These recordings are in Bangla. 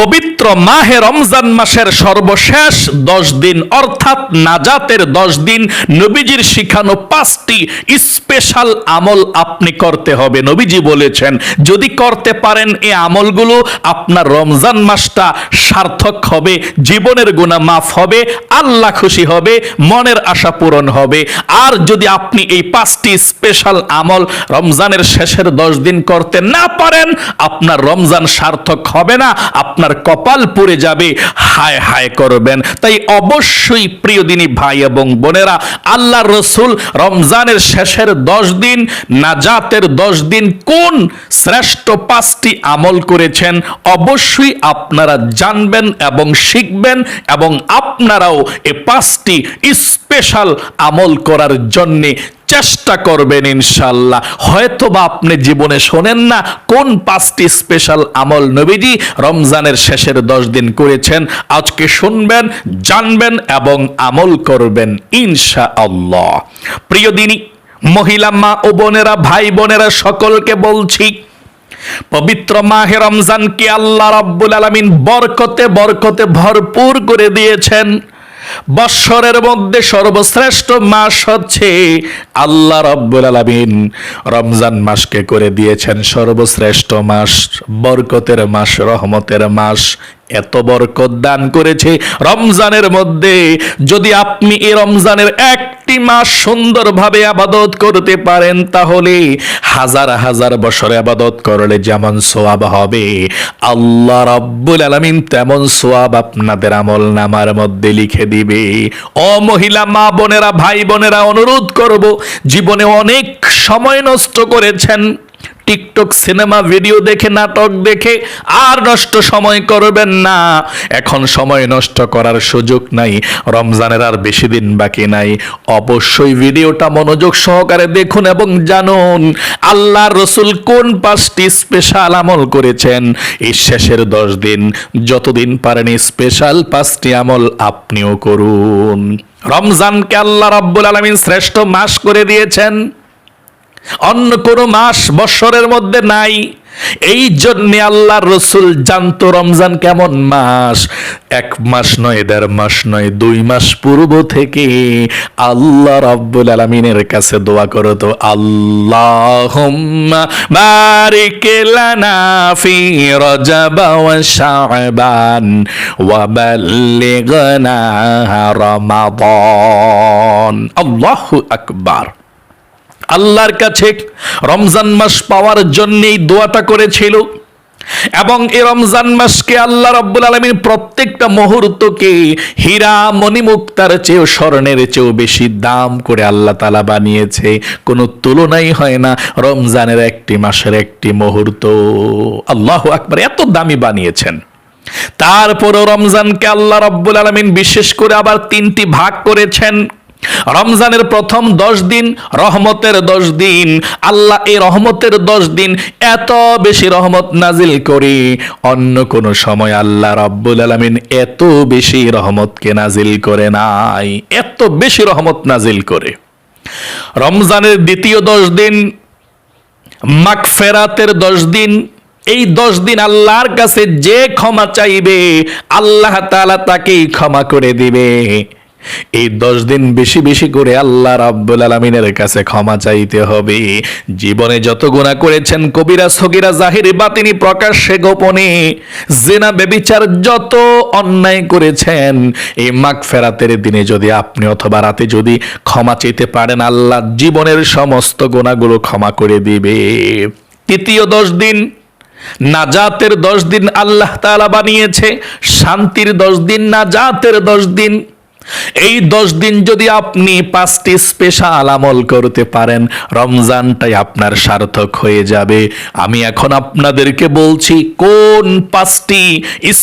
পবিত্র মাহে রমজান মাসের সর্বশেষ দশ দিন, অর্থাৎ নাজাতের দশ দিন, নবীজির শিখানো পাঁচটি স্পেশাল আমল আপনি করতে হবে। নবীজি বলেছেন, যদি করতে পারেন এই আমলগুলো, আপনার রমজান মাসটা সার্থক হবে, জীবনের গুণা মাফ হবে, আল্লাহ খুশি হবে, মনের আশা পূরণ হবে। আর যদি আপনি এই পাঁচটি স্পেশাল আমল রমজানের শেষের দশ দিন করতে না পারেন, আপনার রমজান সার্থক হবে না, আপনার কপাল পুড়ে যাবে। হায় হায় করবেন। তাই অবশ্যই প্রিয় দিনী ভাই এবং বোনেরা আল্লাহ রসুল রমজানের শেষের দশ দিন, নাজাতের দশ দিন কোন শ্রেষ্ঠ পাঁচটি আমল করেছেন অবশ্যই আপনারা জানবেন এবং শিখবেন এবং আপনারাও এ পাঁচটি স্পেশাল আমল করার জন্যে চেষ্টা করবেন ইনশাল্লাহ হয়তো বা আপনি জীবনে শোনেন না কোন পাঁচটি স্পেশাল আমল নবীজি রমজানের শেষের দশ দিন করেছেন। আজকে শুনবেন, জানবেন এবং আমল করবেন ইনশা আল্লাহ প্রিয় দিনী, মহিলা মা ও বোনেরা, ভাই বোনেরা, সকলকে বলছি, পবিত্র মাহে রমজানকে আল্লাহ রাব্বুল আলামিন বরকতে বরকতে ভরপুর করে দিয়েছেন? বৎসরের মধ্যে সর্বশ্রেষ্ঠ মাস হচ্ছে আল্লাহ রব্বুল আলামিন। রমজান মাসকে করে দিয়েছেন সর্বশ্রেষ্ঠ মাস, বরকতের মাস, রহমতের মাস। এত বরকত দান করেছে রমজানের মধ্যে। যদি আপনি এই রমজানের একটি মাস সুন্দরভাবে আবাদত করতে পারেন, তাহলে হাজার হাজার বছর আবাদত করলে যেমন সোয়াব হবে। আল্লাহ রব্বুল আলামিন তেমন সোয়াব আপনাদের আমল নামার মধ্যে লিখে দিবে। ও মহিলা, মা বোনেরা, ভাই বোনেরা, অনুরোধ করব, জীবনে অনেক সময় নষ্ট করেছেন টিকটক সিনেমা ভিডিও দেখে, নাটক দেখে, আর নষ্ট সময় করবেন না। এখন সময় নষ্ট করার সুযোগ নাই, রমজানের আর বেশি দিন বাকি নাই। অবশ্যই ভিডিওটা মনোযোগ সহকারে দেখুন এবং জানুন আল্লাহ রসুল কোন পাঁচটি স্পেশাল আমল করেছেন। এই শেষের দশ দিন, যতদিন পারেন স্পেশাল পাঁচটি আমল আপনিও করুন। রমজানকে আল্লাহ রাব্বুল আলামিন শ্রেষ্ঠ মাস করে দিয়েছেন। অন্য কোনো মাস, বৎসরের মধ্যে নাই। এই জন্যে আল্লাহ রসুল জানতো রমজান কেমন মাস? এক মাস নয়, দেড় মাস নয়, দুই মাস পূর্ব থেকে আল্লাহ রাব্বুল আলমিনের কাছে দোয়া করো তো আল্লাহ বারিক লানা ফি রজব আকবার। আল্লাহর কাছে রমজান মাস পাওয়ার জন্যই দোয়াটা করেছিল। এবং এই রমজান মাসকে আল্লাহ রব্বুল আলমীর প্রত্যেকটা মুহূর্তকে হীরা মণিমুক্তার চেয়েও স্বর্ণের চেয়েও বেশি দাম করে আল্লাহ তালা বানিয়েছে। কোনো তুলনাই হয় না, রমজানের একটি মাসের একটি মুহূর্ত। আল্লাহ আকবার, এত দামি বানিয়েছেন। তারপরও রমজানকে আল্লাহ রাব্বুল আলমিন বিশেষ করে আবার তিনটি ভাগ করেছেন। রমজানের প্রথম দশ দিন রহমতের দশ দিন। আল্লাহ এই রহমতের দশ দিন এত বেশি রহমত নাজিল করে। অন্য কোন সময় আল্লাহ রব্বুল আলমিন এত বেশি রহমতকে নাজিল করে নাই। এত বেশি রহমত নাজিল করে। রমজানের দ্বিতীয় দশ দিন, মাগফেরাতের দশ দিন, এই দশ দিন আল্লাহর কাছে যে ক্ষমা চাইবে, আল্লাহ তাআলা তাকেই ক্ষমা করে দিবে। এই দশ দিন বেশি বেশি করে আল্লাহ রাব্বুল আলমিনের কাছে ক্ষমা চাইতে হবে। জীবনে যত গুণা করেছেন, কবিরা সগিরা জাহিরি বাতিনি প্রকাশ্যে গোপনে। জেনা বেবিচার যত অন্যায় করেছেন, এই মাগ ফেরাতের দিনে যদি আপনি অথবা রাতে যদি ক্ষমা চাইতে পারেন, আল্লাহ জীবনের সমস্ত গুণাগুলো ক্ষমা করে দিবে। তৃতীয় দশ দিন, নাজাতের দশ দিন আল্লাহ তাআলা বানিয়েছে। শান্তির দশ দিন, নাজাতের দশ দিন এই দশ দিন যদি আপনি পাঁচটি স্পেশাল আমল করতে পারেন, রমজানটাই আপনার সার্থক হয়ে যাবে। আমি এখন আপনাদেরকে বলছি, কোন পাঁচটি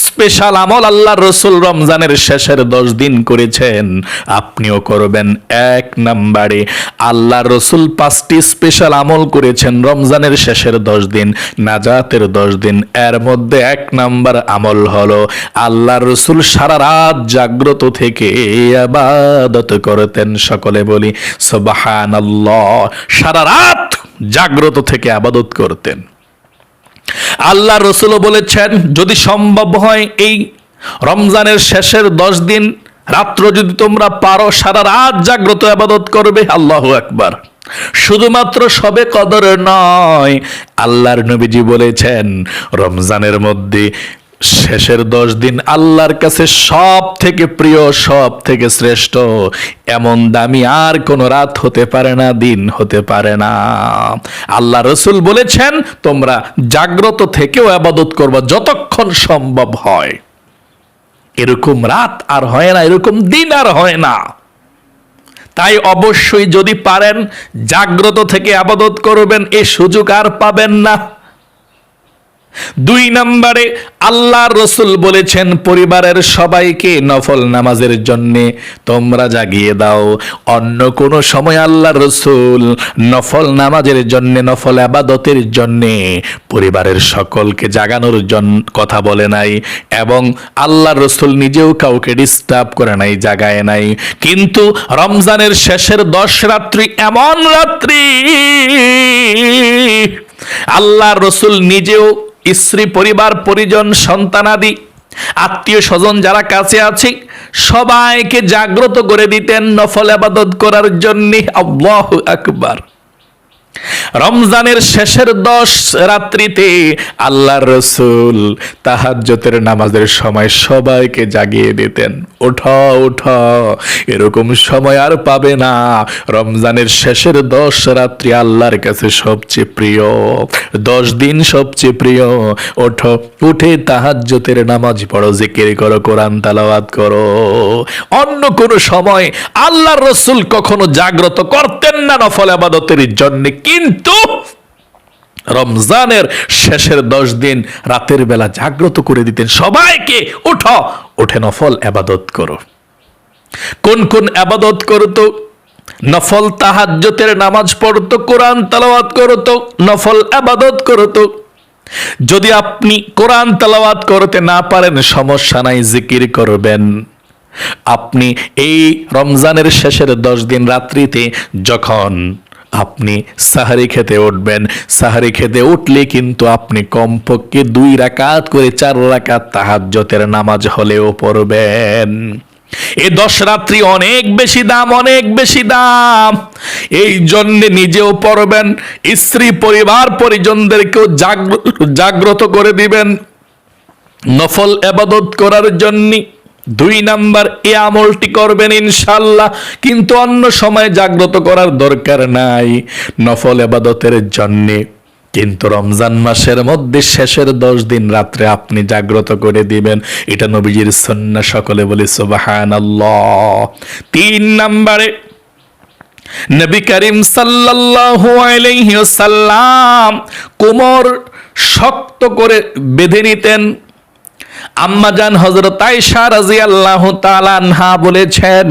স্পেশাল আমল আল্লাহ রসুল রমজানের শেষের দশ দিন করেছেন, আপনিও করবেন। এক নাম্বারে আল্লাহ রসুল পাঁচটি স্পেশাল আমল করেছেন রমজানের শেষের দশ দিন, নাজাতের দশ দিন। এর মধ্যে এক নাম্বার আমল হলো আল্লাহ রসুল সারা রাত জাগ্রত থেকে আবাদত করতেন সকলে বলি সোবাহান সারা রাত জাগ্রত থেকে আবাদত করতেন। আল্লাহ রসুলও বলেছেন, যদি সম্ভব হয় এই রমজানের শেষের দশ দিন রাত্র যদি তোমরা পারো, সারা রাত জাগ্রত আবাদত করবে, আল্লাহ একবার শুধুমাত্র সবে কদর নয়, আল্লাহর নবীজি বলেছেন, রমজানের মধ্যে শেষের দশ দিন আল্লাহর কাছে সব থেকে প্রিয় সব থেকে শ্রেষ্ঠ। এমন দামি আর কোন রাত হতে পারে না, দিন হতে পারে না। আল্লাহ রসুল বলেছেন, তোমরা জাগ্রত থেকেও আবাদত করবা যতক্ষণ সম্ভব হয়। এরকম রাত আর হয় না, এরকম দিন আর হয় না। তাই অবশ্যই যদি পারেন, জাগ্রত থেকে আবাদত করবেন, এ সুযোগ আর পাবেন না। দুই নম্বরে আল্লাহ রসুল বলেছেন পরিবারের সবাইকে নফল নামাজের জন্যে তোমরা জাগিয়ে দাও। অন্য কোন সময় আল্লাহ রসুল নফল নামাজের জন্য, নফল আবাদতের জন্যে পরিবারের সকলকে জাগানোর জন্য কথা বলে নাই এবং আল্লাহ রসুল নিজেও কাউকে ডিস্টার্ব করে নাই, জাগায় নাই। কিন্তু রমজানের শেষের দশ রাত্রি এমন রাত্রি আল্লাহ রসুল নিজেও স্ত্রী, পরিবার, পরিজন সন্তানাদি আত্মীয় স্বজন যারা কাছে আছে, সবাইকে জাগ্রত করে দিতেন নফল আবাদত করার জন্য। আল্লাহ আকবার। রমজানের শেষের দশ রাত্রিতে আল্লাহ রসুল তাহাজ্যতের নামাজের সময় সবাইকে জাগিয়ে দিতেন। ওঠা ওঠা। এরকম সময় আর পাবে না। রমজানের শেষের দশ রাত্রি আল্লাহর কাছে সবচেয়ে প্রিয়। দশ দিন সবচেয়ে প্রিয়। ওঠো, উঠে তাহাজ্জতের নামাজ পড়ো, জিকির করো, কোরআন তালাওয়াত করো। অন্য কোন সময় আল্লাহর রসুল কখনো জাগ্রত করতেন না নফল আবাদতের জন্য। কিন্তু রমজানের শেষের দশ দিন রাতের বেলা জাগ্রত করে দিতেন। সবাইকে উঠো, উঠে নফল আবাদত করো। কোন কোন আবাদত করতো? নফল তাহাজ্জতের নামাজ পড়তো, কোরআন তালাওয়াত করতো, নফল আবাদত করতো। যদি আপনি কোরআন তালাওয়াত করতে না পারেন, সমস্যা নাই, জিকির করবেন। আপনি এই রমজানের শেষের দশ দিন রাত্রিতে যখন আপনি সাহারি খেতে উঠবেন। সাহারি খেতে উঠলে কিন্তু আপনি কমপক্ষে দুই রাকাত করে চার রাকাত তাহাজ্জতের নামাজ হলেও পড়বেন। এ দশ রাত্রি অনেক বেশি দাম, অনেক বেশি দাম। এই জন্য নিজেও পড়বেন, স্ত্রী পরিবার পরিজনদেরকেও জাগ্র- জাগ্রত করে দিবেন। নফল এবাদত করার জন্য দুই নাম্বার এ আমলটি করবেন ইনশাল্লাহ কিন্তু অন্য সময় জাগ্রত করার দরকার নাই, নফল এবাদতের জন্যে। কিন্তু রমজান মাসের মধ্যে শেষের দশ দিন রাত্রে আপনি জাগ্রত করে দিবেন। এটা নবীজির সন্না সকলে বলি সুবাহান তিন নাম্বারে, নবী করিম সাল্লাল্লাহু আলাইহি কোমর শক্ত করে বেঁধে নিতেন। আম্মাজান হজরত আয়েশা রাদিয়াল্লাহু তাআলা আনহা বলেছেন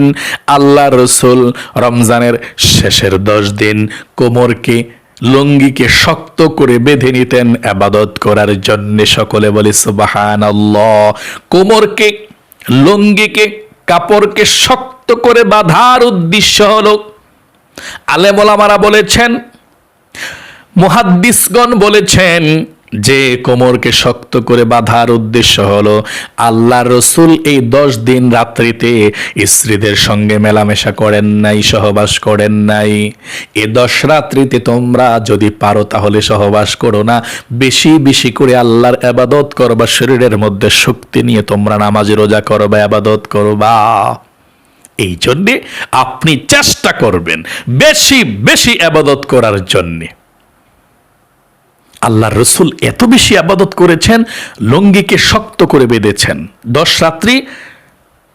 আল্লাহ রসুল রমজানের শেষের দশ দিন কোমরকে, লঙ্গিকে শক্ত করে বেঁধে নিতেন আবাদত করার জন্য সকলে বলে, সুবহানাল্লাহ। কোমরকে, লঙ্গিকে, কাপড়কে শক্ত করে বাঁধার উদ্দেশ্য হলো আলেমোলামারা বলেছেন, মুহাদ্দিসগণ বলেছেন যে কোমরকে শক্ত করে বাঁধার উদ্দেশ্য হলো আল্লাহ রসুল এই দশ দিন রাত্রিতে স্ত্রীদের সঙ্গে মেলামেশা করেন নাই, সহবাস করেন নাই। এ দশ রাত্রিতে তোমরা যদি পারো তাহলে সহবাস করো না। বেশি বেশি করে আল্লাহর আবাদত করবা, শরীরের মধ্যে শক্তি নিয়ে তোমরা নামাজ রোজা করবা, আবাদত করবা। এই জন্যে আপনি চেষ্টা করবেন বেশি বেশি আবাদত করার জন্যে। আল্লাহ রসুল এত বেশি আবাদত করেছেন, লঙ্গিকে শক্ত করে বেঁধেছেন। দশ রাত্রি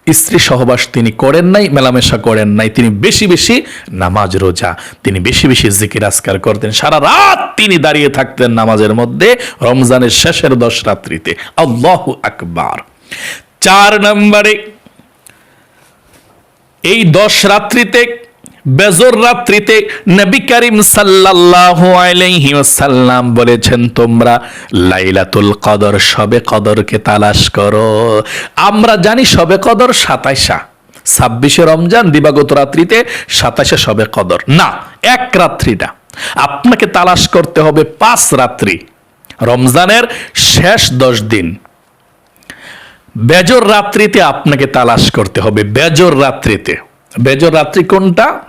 স্ত্রী সহবাস তিনি করেন নাই, মেলামেশা করেন নাই। তিনি বেশি বেশি নামাজ রোজা, তিনি বেশি বেশি জিকির আসকার করতেন। সারা রাত তিনি দাঁড়িয়ে থাকতেন নামাজের মধ্যে রমজানের শেষের দশ রাত্রিতে। আল্লাহ আকবার। চার নম্বরে, এই দশ রাত্রিতে বেজর রাত্রিতে নবী করিম সাল্লাল্লাহু আলাইহি ওয়াসাল্লাম বলেছেন, তোমরা লাইলাতুল কদর, সবে কদরকে তালাশ করো। আমরা জানি সবে কদর সাতাইশা। ছাব্বিশে রমজান, দিবাগত রাত্রিতে সাতাশে সবে কদর। না, এক রাত্রিটা। আপনাকে তালাশ করতে হবে পাঁচ রাত্রি। রমজানের শেষ দশ দিন। বেজর রাত্রিতে আপনাকে তালাশ করতে হবে, বেজর রাত্রিতে। বেজর রাত্রি কোনটা?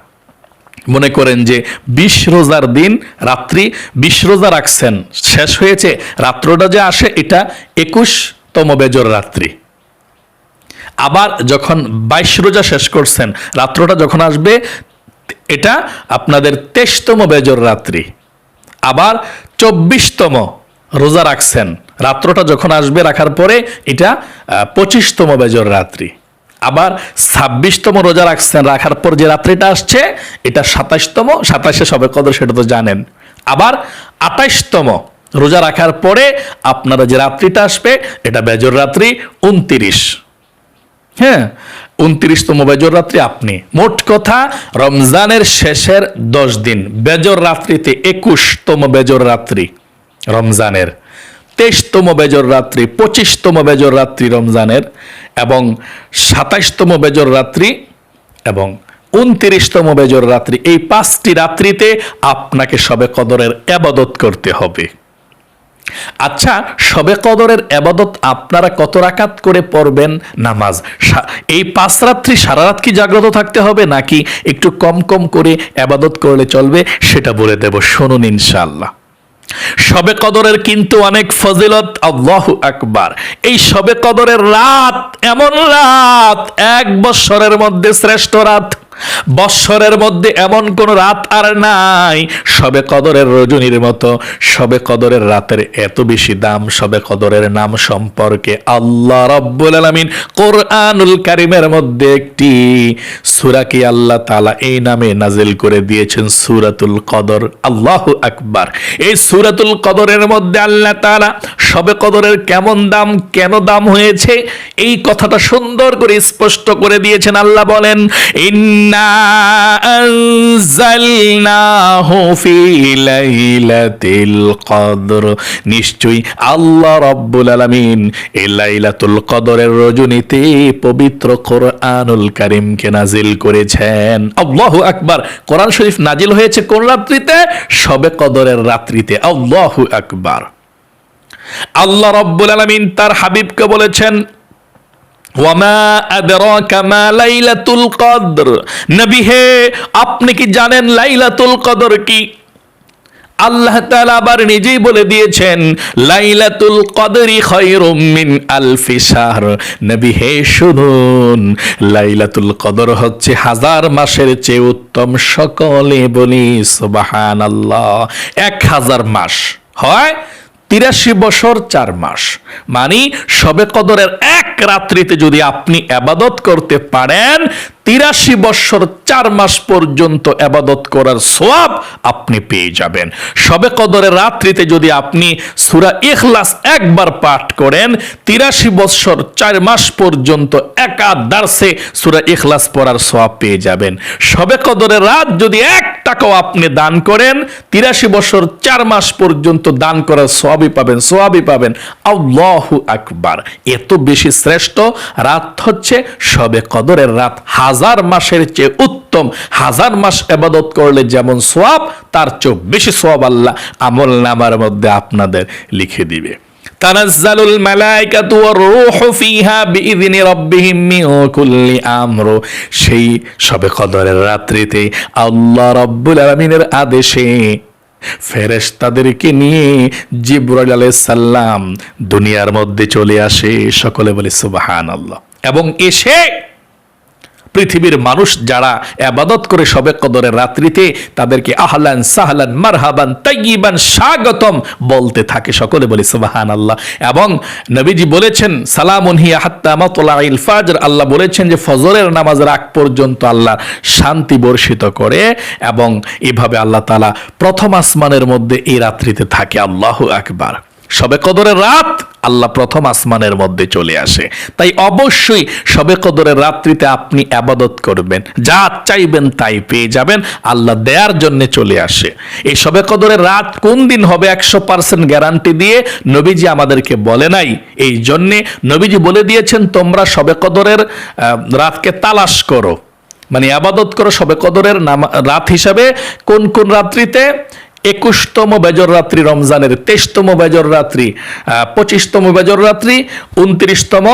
মনে করেন যে বিশ রোজার দিন রাত্রি বিশ রোজা রাখছেন, শেষ হয়েছে, রাত্রটা যে আসে এটা একুশতম বেজর রাত্রি। আবার যখন বাইশ রোজা শেষ করছেন, রাত্রটা যখন আসবে, এটা আপনাদের তেইশতম বেজর রাত্রি। আবার চব্বিশতম রোজা রাখছেন, রাত্রটা যখন আসবে রাখার পরে এটা পঁচিশতম বেজর রাত্রি। আবার ছাব্বিশতম রোজা রাখছেন, রাখার পর যে রাত্রিটা আসছে, এটা সাতাশতম সাতাশে সবে কদর, সেটা তো জানেন। আবার আঠাশতম রোজা রাখার পরে আপনারা যে রাত্রিটা আসবে, এটা বেজর রাত্রি উনতিরিশ। হ্যাঁ উনত্রিশতম বেজর রাত্রি আপনি। মোট কথা, রমজানের শেষের দশ দিন, বেজর রাত্রিতে একুশতম বেজর রাত্রি রমজানের। তেইশতম বেজর রাত্রি, পঁচিশতম বেজর রাত্রি রমজানের এবং সাতাইশতম বেজর রাত্রি এবং উনত্রিশতম বেজর রাত্রি। এই পাঁচটি রাত্রিতে আপনাকে সবে কদরের আবাদত করতে হবে। আচ্ছা সবে কদরের আবাদত আপনারা কত রাকাত করে পড়বেন? নামাজ। এই পাঁচ রাত্রি সারা রাত কি জাগ্রত থাকতে হবে নাকি একটু কম কম করে আবাদত করলে চলবে? সেটা বলে দেব। শুনুন ইনশাআল্লাহ। সবে কদরের কিন্তু অনেক ফজিলত, আল্লাহ একবার এই সবে কদরের রাত, এমন রাত, এক বৎসরের মধ্যে শ্রেষ্ঠ রাত বৎসরের মধ্যে এমন কোন রাত আর নাই। সবে কদরের রজনীর মতো, সবে কদরের রাতের এত বেশি দাম, সবে কদরের নাম সম্পর্কে আল্লাহ রব্বুল আলামিন কোরআনুল কারিমের মধ্যে একটি সূরা কি আল্লাহ তাআলা এই নামে নাজিল করে দিয়েছেন, সূরাতুল কদর। আল্লাহু আকবার। এই সূরাতুল কদরের মধ্যে আল্লাহ তাআলা সবে কদরের কেমন দাম, কেন দাম হয়েছে, এই কথাটা সুন্দর করে স্পষ্ট করে দিয়েছেন। আল্লাহ বলেন ইন্না রজনীতে পবিত্র কোরআনুল নাজিল করেছেন। আল্লাহু আকবার। কোরআন শরীফ নাজিল হয়েছে কোন রাত্রিতে? সবে কদরের রাত্রিতে। আল্লাহু আকবার। আল্লাহ রব্বুল আলামিন তার হাবিবকে বলেছেন আপনি কি জানেন লাইলাতুল কদর কি? আল্লাহ তাআলা আবার নিজেই বলে দিয়েছেন, লাইলাতুল কদরি খায়রুম মিন আলফি শাহর। নবী হে, শুনুন, লাইলাতুল কদর হচ্ছে হাজার মাসের চেয়ে উত্তম সকলে বলি সুবাহান আল্লাহ এক হাজার মাস, হয়? তিরাশি বছর চার মাস। মানে সবে কদরের এক রাত্রিতে যদি আপনি আবাদত করতে পারেন তিরাশি বৎসর চার মাস পর্যন্ত আবাদত করার সোয়াব আপনি পেয়ে যাবেন। সবে কদরের রাত্রিতে যদি আপনি সুরা ইখলাস একবার পাঠ করেন, তিরাশি বৎসর চার মাস পর্যন্ত একাদার্সে সুরা ইখলাস পড়ার সোয়াব পেয়ে যাবেন। সবে কদরের রাত যদি এক টাকাও আপনি দান করেন, তিরাশি বছর, চার মাস পর্যন্ত দান করার সোয়াবই পাবেন সোয়াবই পাবেন। আল্লাহু আকবার। এত বেশি শ্রেষ্ঠ রাত হচ্ছে সবে কদরের রাত হাজার মাসের চেয়ে উত্তম। হাজার মাস এবাদত করলে যেমন সোয়াব তার চেয়ে বেশি সোয়াব আল্লাহ আমল নামার মধ্যে আপনাদের লিখে দিবে। ওয়ার রূহু ফিহা বিইذনি রাব্বিহিম মিন কুল্লি আমর। সেই সবে কদরের রাত্রিতে আল্লাহ রাব্বুল আলামিনের আদেশে ফেরেশতাদেরকে নিয়ে জিব্রাইল দুনিয়ার মধ্যে চলে আসে। সকলে বলে সুবহানাল্লাহ। এবং এসে পৃথিবীর মানুষ যারা আবাদত করে সবে কদরের রাত্রিতে তাদেরকে আহলান সাহলান মারহাবান তাইয়িবান স্বাগতম বলতে থাকে সকলে বলি সুবাহান আল্লাহ এবং নবীজি বলেছেন, সালামুন হিয়া হাত্তা মাতলাইল ফাজর। আল্লাহ বলেছেন যে, ফজরের নামাজের আগ পর্যন্ত আল্লাহ শান্তি বর্ষিত করে এবং এভাবে আল্লাহ তালা প্রথম আসমানের মধ্যে এই রাত্রিতে থাকে। আল্লাহ আকবার। সবে কদরের রাত আল্লাহ প্রথম আসমানের মধ্যে চলে আসে। তাই অবশ্যই সবে কদরের রাত্রিতে আপনি আবাদত করবেন। যা চাইবেন তাই পেয়ে যাবেন। আল্লাহ দেয়ার জন্য চলে আসে। এই সবে কদরের রাত কোন দিন হবে একশো পার্সেন্ট গ্যারান্টি দিয়ে নবীজি আমাদেরকে বলে নাই। এই জন্যে নবীজি বলে দিয়েছেন, তোমরা সবে কদরের রাতকে তালাশ করো। মানে আবাদত করো সবে কদরের নাম, রাত হিসাবে কোন কোন রাত্রিতে? একুশতম বেজর রাত্রি রমজানের তেইশতম বেজর রাত্রি পঁচিশতম বেজর রাত্রি, উনত্রিশতম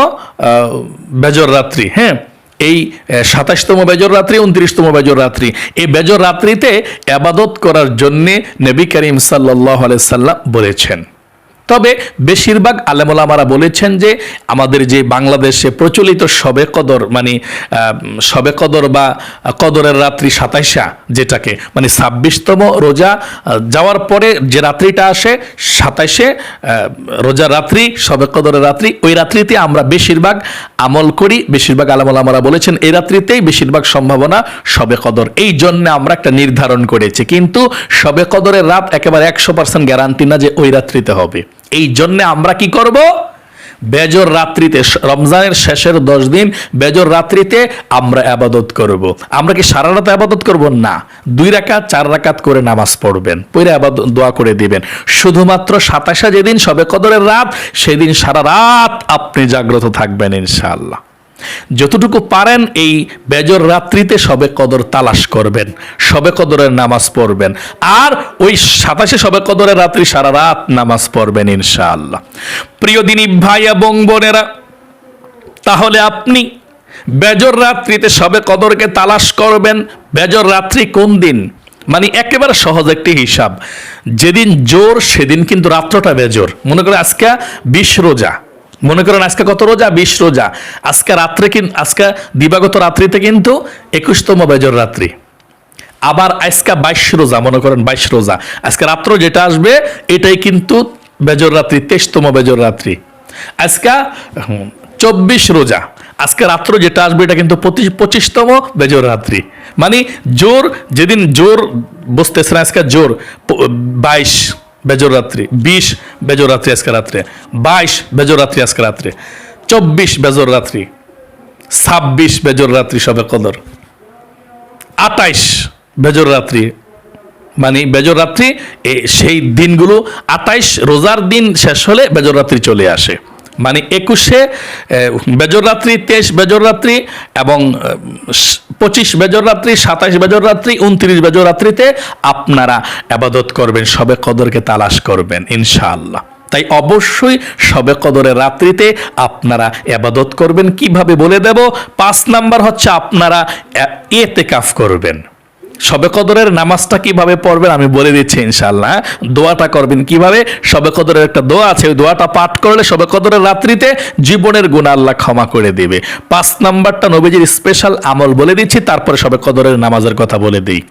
বেজর রাত্রি হ্যাঁ? এই সাতাশতম বেজর রাত্রি, উনত্রিশতম বেজর রাত্রি। এই বেজর রাত্রিতে আবাদত করার জন্যে নবী করিম সাল্লাহ সাল্লাম বলেছেন। তবে বেশিরভাগ আলেমোলামারা বলেছেন যে আমাদের যে বাংলাদেশে প্রচলিত সবে কদর মানে সবে কদর বা কদরের রাত্রি সাতাইশা যেটাকে মানে ছাব্বিশতম রোজা যাওয়ার পরে যে রাত্রিটা আসে সাতাইশে রোজা রাত্রি সবে কদরের রাত্রি, ওই রাত্রিতে আমরা বেশিরভাগ আমল করি, বেশিরভাগ আলামোলামারা বলেছেন এই রাত্রিতেই বেশিরভাগ সম্ভাবনা সবে কদর। এই জন্য আমরা একটা নির্ধারণ করেছি, কিন্তু সবে কদরের রাত একেবারে একশো পার্সেন্ট গ্যারান্টি না যে ওই রাত্রিতে হবে। এই জন্যে আমরা কি করব? বেজর রাত্রিতে রমজানের শেষের দশ দিন বেজর রাত্রিতে আমরা আবাদত করব। আমরা কি সারা রাত আবাদত করব? না। দুই রাকাত, চার রাকাত করে নামাজ পড়বেন। পরে আবাদত দোয়া করে দিবেন। শুধুমাত্র সাতাশা যেদিন সবে কদরের রাত, সেদিন সারা রাত আপনি জাগ্রত থাকবেন ইনশাআল্লাহ। যতটুকু পারেন এই বেজর রাত্রিতে সবে কদর তালাশ করবেন সবে কদরের নামাজ পড়বেন। আর ওই সাতাশে সবে কদরের রাত্রি সারা রাত নামাজ পড়বেন ইনশাআল্লাহ। প্রিয় দিনী ভাই এবং বোনেরা, তাহলে আপনি বেজর রাত্রিতে সবে কদরকে তালাশ করবেন। বেজর রাত্রি কোন দিন? মানে একেবারে সহজ একটি হিসাব। যেদিন জোর, সেদিন কিন্তু রাত্রটা বেজোর। মনে করে আজকে বিশ রোজা। মনে করেন আজকে কত রোজা? বিশ রোজা। আজকে রাত্রে কিন্তু আজকে দিবাগত রাত্রিতে কিন্তু একুশতম বেজর রাত্রি। আবার আজকে বাইশ রোজা, মনে করেন বাইশ রোজা। আজকে রাত্র যেটা আসবে, এটাই কিন্তু বেজর রাত্রি, তেইশতম বেজর রাত্রি। আজকে চব্বিশ রোজা। আজকে রাত্র যেটা আসবে, এটা কিন্তু পঁচিশ, পঁচিশতম বেজর রাত্রি। মানে জোর, যেদিন জোর বসতেছে না আজকে জোর বাইশ। বেজর রাত্রি, বিশ বেজরাত্রি আজকে রাত্রে, বাইশ বেজরাত্রি আজকে রাত্রে, চব্বিশ বেজর রাত্রি, ছাব্বিশ বেজর রাত্রি সবে কদর, আটাইশ বেজর রাত্রি মানে বেজর রাত্রি সেই দিনগুলো, আটাইশ রোজার দিন শেষ হলে বেজর রাত্রি চলে আসে। মানে একুশে বেজর রাত্রি, তেইশ বেজর রাত্রি এবং পঁচিশ বেজর রাত্রি, সাতাশ বেজর রাত্রি, উনত্রিশ বেজর রাত্রিতে আপনারা আবাদত করবেন, সবে কদরকে তালাশ করবেন, ইনশাআল্লাহ। তাই অবশ্যই সবে কদরের রাত্রিতে আপনারা এবাদত করবেন। কীভাবে বলে দেব? পাঁচ নাম্বার হচ্ছে আপনারা এতে কাফ করবেন। সবে কদরের নামাজটা কীভাবে পড়বেন আমি বলে দিচ্ছি ইনশাল্লাহ দোয়াটা করবেন কীভাবে? সবে কদরের একটা দোয়া আছে, ওই দোয়াটা পাঠ করলে সবে কদরের রাত্রিতে জীবনের গুণ আল্লাহ ক্ষমা করে দেবে। পাঁচ নাম্বারটা নবীজির স্পেশাল আমল বলে দিচ্ছি, তারপরে সবে কদরের নামাজের কথা বলে দিই।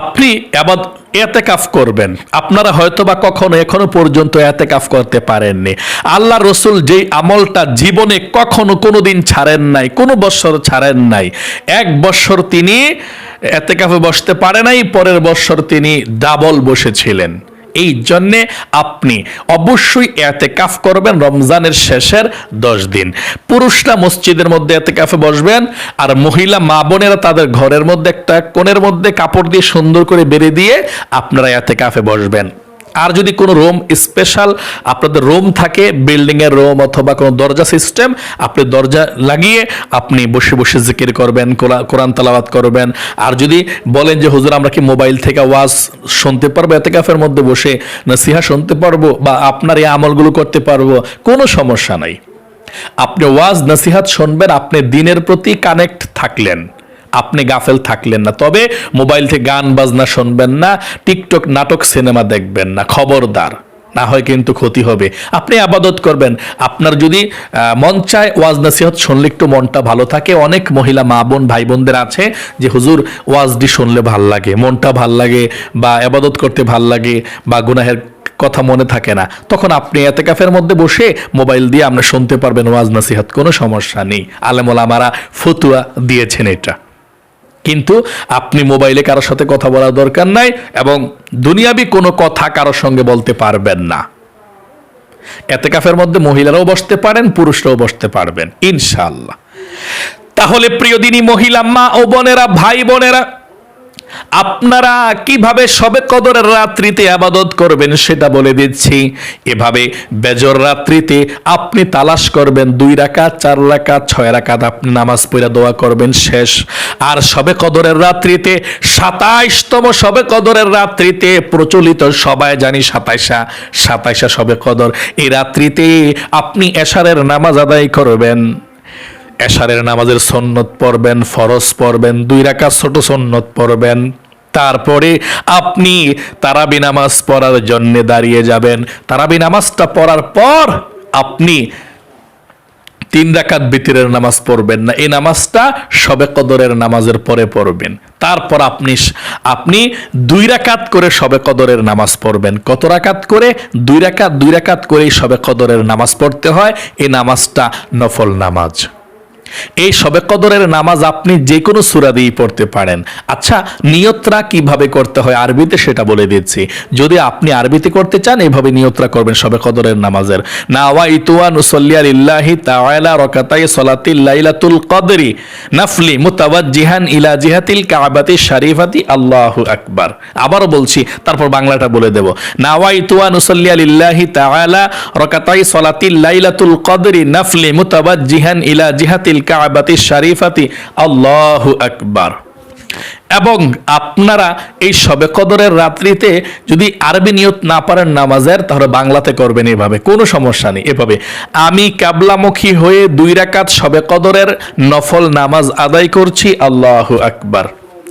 আপনি এবাদ এতেকাফ করবেন। আপনারা হয়তো বা কখনো এখনও পর্যন্ত এতেকাফ করতে পারেননি। আল্লাহ রসুল যেই আমলটা জীবনে কখনো কোনো দিন ছাড়েন নাই, কোনো বৎসর ছাড়েন নাই। এক বৎসর তিনি এতেকাফে বসতে পারে নাই, পরের বৎসর তিনি ডাবল বসেছিলেন। এই জন্যে আপনি অবশ্যই এতে কাফ করবেন রমজানের শেষের দশ দিন। পুরুষরা মসজিদের মধ্যে এতে কাফে বসবেন, আর মহিলা মা বোনেরা তাদের ঘরের মধ্যে একটা কোণের মধ্যে কাপড় দিয়ে সুন্দর করে বেড়ে দিয়ে আপনারা এতে কাফে বসবেন। আর যদি কোনো রুম স্পেশাল আপনাদের রুম থাকে বিল্ডিং এর রুম অথবা কোনো দরজা সিস্টেম আপনি দরজা লাগিয়ে আপনি বসে বসে জিকির করবেন, কোরা- কোরআন তালাবাত করবেন। আর যদি বলেন যে, হুজুর, আমরা কি মোবাইল থেকে ওয়াজ শুনতে পারব এতে কাফের মধ্যে বসে নসিহা শুনতে পারব বা আপনার এই আমলগুলো করতে পারব? কোনো সমস্যা নাই। আপনি ওয়াজ নসিহাত শুনবেন, আপনি দিনের প্রতি কানেক্ট থাকলেন। আপনি গাফেল থাকলেন না। তবে মোবাইল থেকে গান, বাজনা শুনবেন না, টিকটক নাটক, সিনেমা দেখবেন না। খবরদার, না হয় কিন্তু ক্ষতি হবে। আপনি আবাদত করবেন। আপনার যদি মন চায় ওয়াজ নাসিহত শুনলে একটু মনটা ভালো থাকে। অনেক মহিলা মা বোন, ভাই বোনদের আছে যে, হুজুর, ওয়াজটি শুনলে ভালো লাগে, মনটা ভালো লাগে বা আবাদত করতে ভালো লাগে বা গুনাহের কথা মনে থাকে না। তখন আপনি এতে এতেকাফের মধ্যে বসে মোবাইল দিয়ে আপনি শুনতে পারবেন ওয়াজ নাসিহাত। কোনো সমস্যা নেই। আলেমুল আমারা ফতুয়া দিয়েছেন এটা। কিন্তু আপনি মোবাইলে কারোর সাথে কথা বলার দরকার নাই এবং দুনিয়াবি কোনো কথা কারোর সঙ্গে বলতে পারবেন না। এতে কাফের মধ্যে মহিলারাও বসতে পারেন, পুরুষরাও বসতে পারবেন ইনশাল্লাহ তাহলে প্রিয় দিনী মহিলা, মা ও বোনেরা, ভাই বোনেরা আপনারা কীভাবে সবে কদরের রাত্রিতে আবাদত করবেন সেটা বলে দিচ্ছি। এভাবে বেজর রাত্রিতে আপনি তালাশ করবেন, দুই রাকাত, চার রাকাত, ছয় রাকাত আপনি নামাজ পড়ে দোয়া করবেন, শেষ। আর সবে কদরের রাত্রিতে সাতাইশতম সবে কদরের রাত্রিতে প্রচলিত সবাই জানি সাতাইশা সাতাইশা সবে কদর। এই রাত্রিতে আপনি এশারের নামাজ আদায় করবেন। এশারের নামাজের সন্নত পড়বেন, ফরজ পড়বেন, দুই রাকাত ছোট সন্নত পড়বেন। তারপরে আপনি তারাবি নামাজ পড়ার জন্যে দাঁড়িয়ে যাবেন। তারাবি নামাজটা পড়ার পর আপনি তিন রাকাত বিতিরের নামাজ পড়বেন না। এই নামাজটা সবে কদরের নামাজের পরে পড়বেন। তারপর আপনি আপনি দুই রাকাত করে সবে কদরের নামাজ পড়বেন। কত রাকাত করে? দুই রাকাত দুই রাকাত করেই সবে কদরের নামাজ পড়তে হয়। এই নামাজটা নফল নামাজ। এই সবে কদরের নামাজ আপনি যে কোনো সুরা দিয়েই পড়তে পারেন। আচ্ছা নিয়তরা কীভাবে করতে হয়? আরবিতে সেটা বলে দিচ্ছি। যদি আপনি আরবিতে করতে চান এইভাবে নিয়তরা করবেন সবে কদরের নামাজের। নাওয়া ইতুয়া লিল্লাহি তাআলা রাকাতাই লাইলাতুল কদরি নাফলি ইলা জিহাতিল কাবাতি শরীফাতি। আল্লাহু আকবার। আবারও বলছি, তারপর বাংলাটা বলে দেব। নাওয়া ইতুয়া নুসল্লিয়া লিল্লাহি তাআলা রাকাতাই সলাতিল লাইলাতুল কদরি নাফলি মুতাওয়াজ্জিহান ইলা জিহাতিল কাবাতি শরীফাতি, আল্লাহু আকবার। এবং আপনারা এই সবে কদরের রাত্রিতে যদি আরবি নিয়ত না পারেন নামাজের, তাহলে বাংলাতে করবেন এভাবে। কোনো সমস্যা নেই এভাবে। আমি কাবলামুখী হয়ে দুই রাকাত সবে কদরের নফল নামাজ আদায় করছি, আল্লাহু আকবার।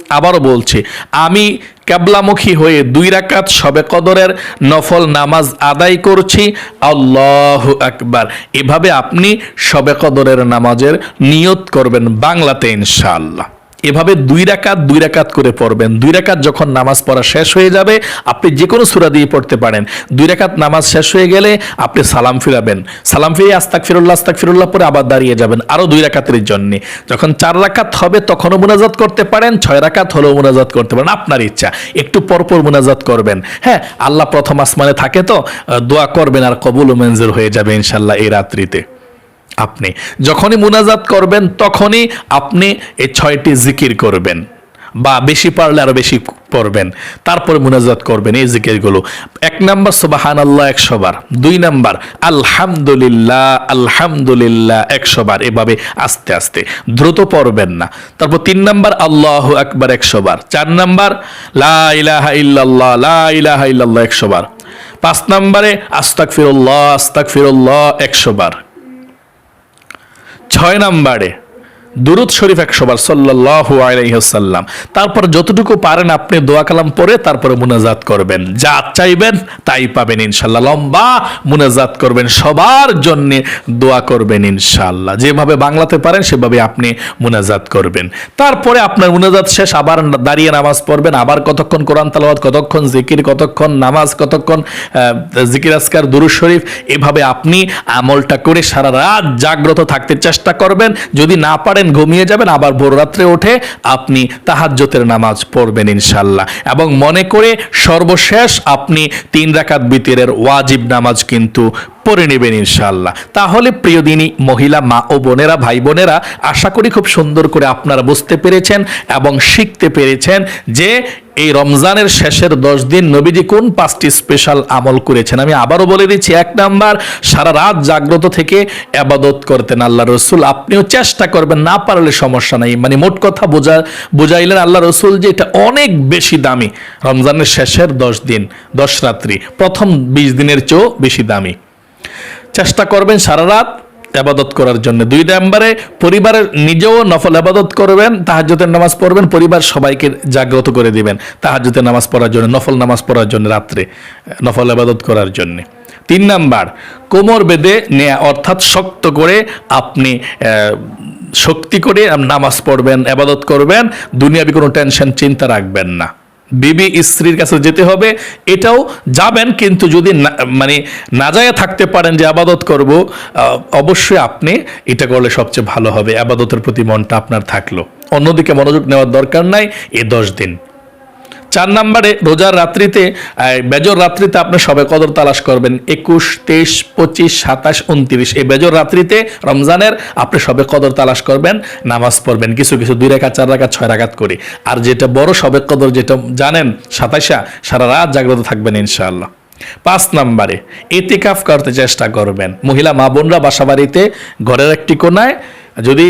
আবারও বলছি, আমি ক্যাবলামুখী হয়ে দুই রাকাত সবে কদরের নফল নামাজ আদায় করছি। আল্লাহ আকবার। এভাবে আপনি সবে কদরের নামাজের নিয়ত করবেন বাংলাতে ইনশাআল্লাহ। এভাবে দুই রাকাত দুই রাকাত করে পড়বেন। দুই রাকাত যখন নামাজ পড়া শেষ হয়ে যাবে, আপনি যে কোনো সুরা দিয়ে পড়তে পারেন। দুই রাকাত নামাজ শেষ হয়ে গেলে আপনি সালাম ফিরাবেন। সালাম ফিরে আস্তাক ফিরুল্লাহ আস্তাক ফিরুল্লাহ পরে আবার দাঁড়িয়ে যাবেন আরও দুই রাকাতের জন্য। যখন চার রাকাত হবে, তখনও মুনাজাত করতে পারেন, ছয় রাকাত হলেও মুনাজাত করতে পারেন। আপনার ইচ্ছা, একটু পরপর মুনাজাত করবেন। হ্যাঁ আল্লাহ প্রথম আসমানে থাকে তো দোয়া করবেন আর কবুল মঞ্জুর হয়ে যাবে ইনশাল্লাহ এই রাত্রিতে। আপনি। যখনই মুনাজাত করবেন, তখনই আপনি এই ছয়টি জিকির করবেন বা বেশি পারলে আরও বেশি পড়বেন। তারপর মুনাজাত করবেন এই জিকিরগুলো। এক নাম্বার সুবাহান আল্লাহ একশো বার। দুই নাম্বার, আলহামদুলিল্লাহ আলহামদুলিল্লাহ, একশো বার। এভাবে আস্তে আস্তে। দ্রুত পড়বেন না। তারপর তিন নাম্বার, আল্লাহ আকবার, একশো বার। চার নাম্বার, লা ইলাহা ইল্লাল্লাহ, লা ইল্লাল্লাহ, একশো বার। পাঁচ নাম্বারে আস্তাক ফিরুল্লাহ আস্তাক ফিরুল্লাহ একশো বার। ছয় নম্বরে। দুরুদ শরীফ একশো বার সাল্লাহ আলাইসাল্লাম তারপর যতটুকু পারেন আপনি দোয়া কালাম পরে তারপরে মুনাজাত করবেন। যা চাইবেন তাই পাবেন ইনশাল্লাহ লম্বা মুনাজাত করবেন, সবার জন্য দোয়া করবেন ইনশাল্লাহ যেভাবে বাংলাতে পারেন, সেভাবে আপনি মুনাজাত করবেন। তারপরে আপনার মুনাজাত শেষ, আবার দাঁড়িয়ে নামাজ পড়বেন, আবার কতক্ষণ কোরআন তালাবাদ কতক্ষণ জিকির, কতক্ষণ নামাজ, কতক্ষণ জিকির আসকার দুরুদ শরীফ, এভাবে আপনি আমলটা করে সারা রাত জাগ্রত থাকতে চেষ্টা করবেন। যদি না পারেন ঘুমিয়ে যাবেন, আবার ভোর রাত্রে উঠে আপনি তাহাজ্যতের নামাজ পড়বেন ইনশাল্লাহ এবং মনে করে সর্বশেষ আপনি তিন রাকাত বিতিরের ওয়াজিব নামাজ কিন্তু পড়ে নেবেন ইনশাল্লাহ তাহলে প্রিয় দিনী, মহিলা, মা ও বোনেরা, ভাই বোনেরা, আশা করি খুব সুন্দর করে আপনারা বুঝতে পেরেছেন এবং শিখতে পেরেছেন যে এই রমজানের শেষের দশ দিন নবীজি কোন পাঁচটি স্পেশাল আমল করেছেন। আমি আবারও বলে দিচ্ছি, এক নাম্বার, সারা রাত জাগ্রত থেকে আবাদত করতেন আল্লাহ রসুল। আপনিও চেষ্টা করবেন, না পারলে সমস্যা নাই। মানে মোট কথা বোঝা, বোঝাইলেন আল্লাহ রসুল যে এটা অনেক বেশি দামি রমজানের শেষের দশ দিন, দশ রাত্রি। প্রথম বিশ দিনের চেয়েও বেশি দামি। চেষ্টা করবেন সারা রাত আবাদত করার জন্য। দুই নম্বরে, পরিবারের নিজেও নফল আবাদত করবেন তাহাজ্জতের নামাজ পড়বেন, পরিবার সবাইকে জাগ্রত করে দিবেন তাহাজ্জতের নামাজ পড়ার জন্য, নফল নামাজ পড়ার জন্য রাত্রে, নফল আবাদত করার জন্য। তিন নাম্বার, কোমর বেঁধে নেয়া, অর্থাৎ শক্ত করে আপনি শক্তি করে নামাজ পড়বেন, আবাদত করবেন। দুনিয়াবি কোনো টেনশন, চিন্তা রাখবেন না। বিবি স্ত্রীর কাছে যেতে হবে, এটাও যাবেন কিন্তু যদি মানে না যায় থাকতে পারেন যে আবাদত করব অবশ্যই আপনি এটা করলে সবচেয়ে ভালো হবে। আবাদতের প্রতি মনটা আপনার থাকল। অন্যদিকে মনোযোগ নেওয়ার দরকার নাই, এ দশ দিন। চার নম্বরে রোজার রাত্রিতে বেজর রাত্রিতে আপনি সবে কদর তালাশ করবেন। একুশ, তেইশ, পঁচিশ, সাতাশ, উনত্রিশ। এই বেজর রাত্রিতে রমজানের আপনি সবে কদর তালাশ করবেন, নামাজ পড়বেন। কিছু কিছু দুই রাকাত চার রাকাত ছয় রাখাত করে। আর যেটা বড় সবে কদর, যেটা জানেন সাতাশা সারা রাত জাগ্রত থাকবেন ইনশাআল্লাহ। পাঁচ নম্বরে, এতিকাফ করতে চেষ্টা করবেন। মহিলা মা বোনরা বাসা বাড়িতে, ঘরের একটি কোনায় যদি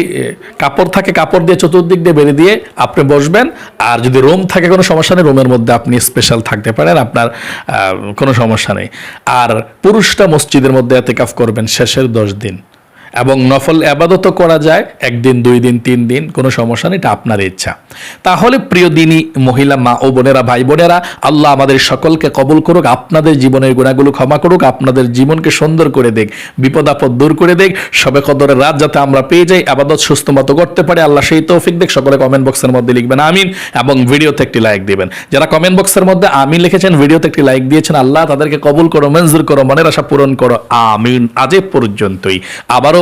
কাপড় থাকে, কাপড় দিয়ে চতুর্দিক দিয়ে বেড়ে দিয়ে আপনি বসবেন, আর যদি রুম থাকে, কোনো সমস্যা নেই, রুমের মধ্যে আপনি স্পেশাল থাকতে পারেন, আপনার কোনো সমস্যা নেই। আর পুরুষটা মসজিদের মধ্যে এতেকাফ করবেন শেষের দশ দিন। এবং নফল আবাদতও করা যায়, একদিন, দুই দিন, তিন দিন, কোনো সমস্যা নেই, এটা আপনার ইচ্ছা। তাহলে প্রিয় দিনী, মহিলা, মা ও বোনেরা, ভাই বোনেরা, আল্লাহ আমাদের সকলকে কবল করুক, আপনাদের জীবনের গুণাগুলো ক্ষমা করুক, আপনাদের জীবনকে সুন্দর করে দেখ, বিপদ আপদ দূর করে দেখ সবে কদরের রাত যাতে আমরা পেয়ে যাই, আবাদত সুস্থ মতো করতে পারি, আল্লাহ সেই তৌফিক দেখ, সকলে কমেন্ট বক্সের মধ্যে লিখবেন, আমিন, এবং ভিডিওতে একটি লাইক দিবেন। যারা কমেন্ট বক্সের মধ্যে আমিন লিখেছেন, ভিডিওতে একটি লাইক দিয়েছেন, আল্লাহ তাদেরকে কবুল করো, মঞ্জুর করো, মনের আশা পূরণ করো, আমিন, আজ পর্যন্তই। আবারও